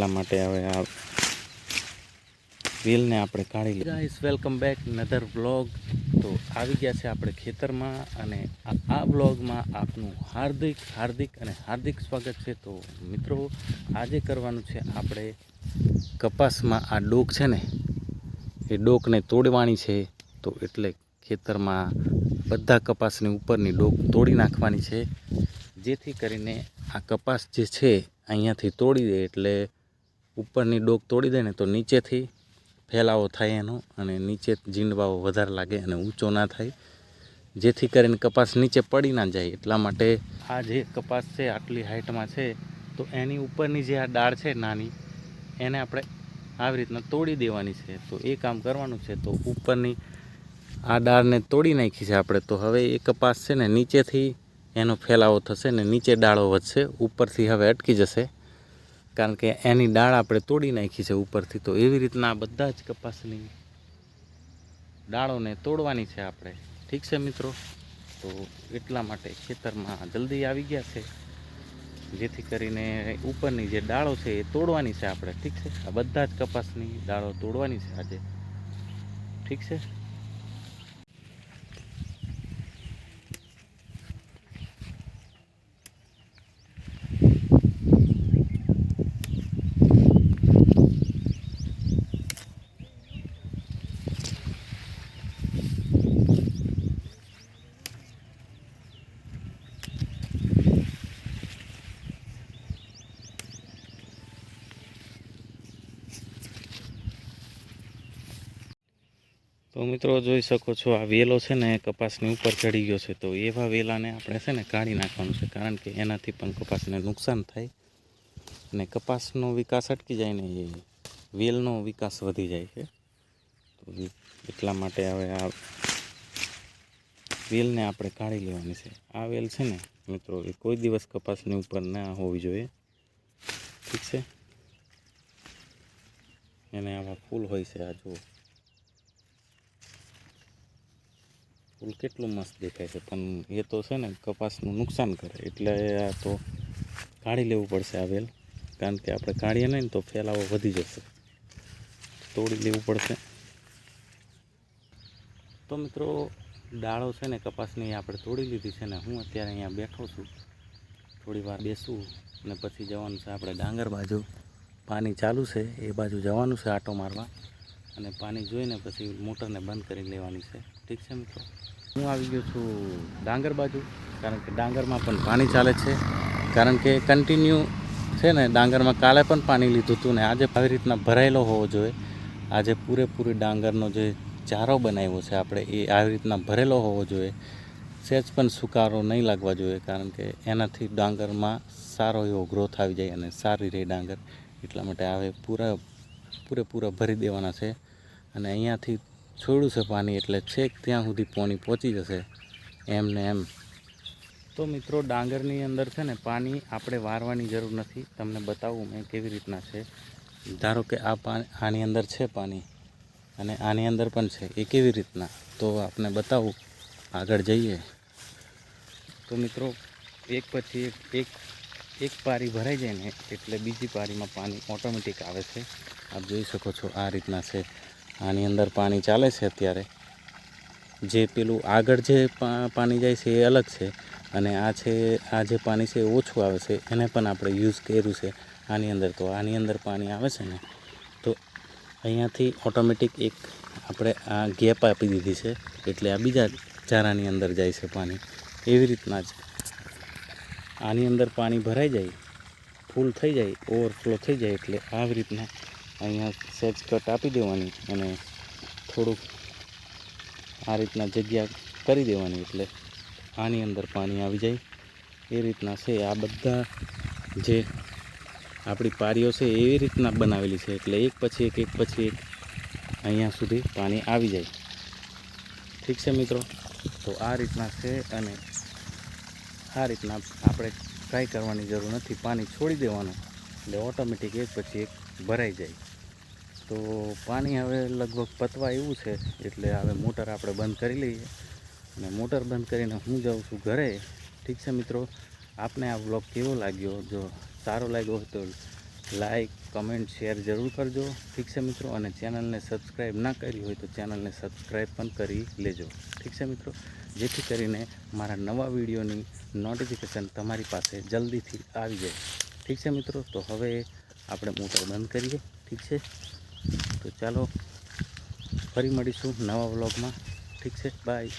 એટલા માટે હવે આ વ્હીલને આપણે કાઢી લઈએ guys welcome back another vlog તો આવી ગયા છે આપણે ખેતરમાં અને આ- આ વ્લોગમાં આપનું હાર્દિક હાર્દિક અને હાર્દિક સ્વાગત છે. તો મિત્રો, આજે કરવાનું છે આપણે કપાસમાં આ ડોક છે ને, એ ડોકને તોડવાની છે. તો એટલે ખેતરમાં બધા કપાસની ઉપરની ડોક તોડી નાખવાની છે. જેથી કરીને આ કપાસ જે છે, અહીંયાથી તોડી દે એટલે ઉપરની ડોક તોડી દે ને તો નીચેથી ફેલાવો થાય એનો અને નીચે જીંડવાઓ વધારે લાગે અને ઊંચો ના થાય. જેથી કરીને કપાસ નીચે પડી ના જાય એટલા માટે આ જે કપાસ છે, આટલી હાઇટમાં છે, તો એની ઉપરની જે આ ડાળ છે નાની, એને આપણે આવી રીતના તોડી દેવાની છે. તો એ કામ કરવાનું છે, તો ઉપરની આ ડાળને તોડી નાખી છે આપણે. તો હવે એ કપાસ છે ને નીચેથી એનો ફેલાવો થશે ને નીચે ડાળો વધશે, ઉપરથી હવે અટકી જશે. કારણ કે એની ડાળ આપણે તોડી નાખી છે ઉપરથી, તો એવી રીતના બધા જ કપાસની ડાળોને તોડવાની છે આપણે. ઠીક છે મિત્રો? તો એટલા માટે ખેતરમાં જલ્દી આવી ગયા છે. જેથી કરીને ઉપરની જે ડાળો છે એ તોડવાની છે આપણે. ઠીક છે? આ બધા જ કપાસની ડાળો તોડવાની છે આજે. ઠીક છે? તો મિત્રો જોઈ શકો છો, આ વેલો છે ને કપાસની ઉપર ચડી ગયો છે. તો એવા વેલાને આપણે છે ને કાઢી નાખવાનું છે, કારણ કે એનાથી પણ કપાસને નુકસાન થાય અને કપાસનો વિકાસ અટકી જાય ને એ વેલનો વિકાસ વધી જાય છે. તો એટલા માટે હવે આ વેલને આપણે કાઢી લેવાની છે. આ વેલ છે ને મિત્રો એ કોઈ દિવસ કપાસની ઉપર ના હોવી જોઈએ. ઠીક છે? એને આવા ફૂલ હોય છે, આ જુઓ. ફૂલ કેટલું મસ્ત દેખાય છે? પણ એ તો છે ને કપાસનું નુકસાન કરે. એટલે આ તો કાઢી લેવું પડશે આ વેલ. કારણ કે આપણે કાઢીએ નહીં તો ફેલાવો વધી જશે. તોડી લેવું પડશે. તો મિત્રો ડાળો છે ને કપાસની આપણે તોડી લીધી છે ને, હું અત્યારે અહીંયા બેઠો છું. થોડી વાર બેસું અને પછી જવાનું છે આપણે ડાંગર બાજુ. પાણી ચાલુ છે. એ બાજુ જવાનું છે આટો મારવા. અને પાણી જોઈને પછી મોટરને બંધ કરી લેવાની છે. ઠીક છે મિત્રો? હું આવી ગયો છું ડાંગર બાજુ, કારણ કે ડાંગરમાં પણ પાણી ચાલે છે. કારણ કે કન્ટિન્યુ છે ને, ડાંગરમાં કાલે પણ પાણી લીધું હતું ને, આજે આવી રીતના ભરાયેલો હોવો જોઈએ. આજે પૂરેપૂરી ડાંગરનો જે ચારો બનાવ્યો છે આપણે, એ આવી રીતના ભરેલો હોવો જોઈએ. સહેજ પણ સુકારો નહીં લાગવા જોઈએ, કારણ કે એનાથી ડાંગરમાં સારો એવો ગ્રોથ આવી જાય અને સારી રહે ડાંગર. એટલા માટે આવે પૂરા પૂરેપૂરા ભરી દેવાના છે. અને અહીંયાથી છોડું છે પાણી એટલે છેક ત્યાં સુધી પાણી પહોંચી જશે. એમ ને એમ. તો મિત્રો, ડાંગરની અંદર છે ને પાણી આપણે વારવાની જરૂર નથી. તમને બતાવું મેં કેવી રીતના છે. ધારો કે આ પાણી આની અંદર છે પાણી અને આની અંદર પણ છે. એ કેવી રીતના? તો આપને બતાવું. આગળ જઈએ. તો મિત્રો, એક પછી એક એક એક પારી ભરાઈ જાય ને એટલે બીજી પારીમાં પાણી ઓટોમેટિક આવે છે. આપ જોઈ શકો છો આ રીતના છે. આની અંદર પાણી ચાલે છે અત્યારે. જે પેલું આગળ જે પાણી જાય છે એ અલગ છે. અને આ છે, આ જે પાણી છે એ ઓછું આવે છે. એને પણ આપણે યુઝ કર્યું છે આની અંદર તો. આની અંદર પાણી આવે છે ને. તો અહીંયાથી ઓટોમેટિક એક આપણે આ ગેપ આપી દીધી છે. એટલે આ બીજા ચારાની અંદર જાય છે પાણી. એવી રીતના જ આની અંદર પાણી ભરાઈ જાય, ફૂલ થઈ જાય, ઓવરફ્લો થઈ જાય એટલે આવી રીતના અહીંયા સેજ કટ આપી દેવાની અને થોડુંક આ રીતના જગ્યા કરી દેવાની એટલે આની અંદર પાણી આવી જાય. એ રીતના છે. આ બધા જે આપણી પારીઓ છે એવી રીતના બનાવેલી છે. એટલે એક પછી એક એક પછી એક અહીંયા સુધી પાણી આવી જાય. ઠીક છે મિત્રો? તો આ રીતના છે અને આ રીતના આપણે કાંઈ કરવાની જરૂર નથી. પાણી છોડી દેવાનું. એટલે ઓટોમેટિક એક પછી એક ભરાઈ જાય. તો પાણી હવે લગભગ પતવા એવું છે, એટલે હવે મોટર આપણે બંધ કરી લઈએ. અને મોટર બંધ કરીને હું જાઉં છું ઘરે. ઠીક છે મિત્રો? આપને આ બ્લોગ કેવો લાગ્યો? જો સારો લાગ્યો હોય તો લાઈક, કમેન્ટ, શેર જરૂર કરજો. ઠીક છે મિત્રો? અને ચેનલને સબસ્ક્રાઈબ ના કરી હોય તો ચેનલને સબસ્ક્રાઈબ પણ કરી લેજો. ઠીક છે મિત્રો? જેથી કરીને મારા નવા વિડીયોની નોટિફિકેશન તમારી પાસે જલ્દીથી આવી જાય. ઠીક છે મિત્રો? તો હવે આપણે મોટર બંધ કરીએ. ઠીક છે? તો ચાલો ફરી મળીશું નવા વ્લોગમાં. ઠીક છે બાય.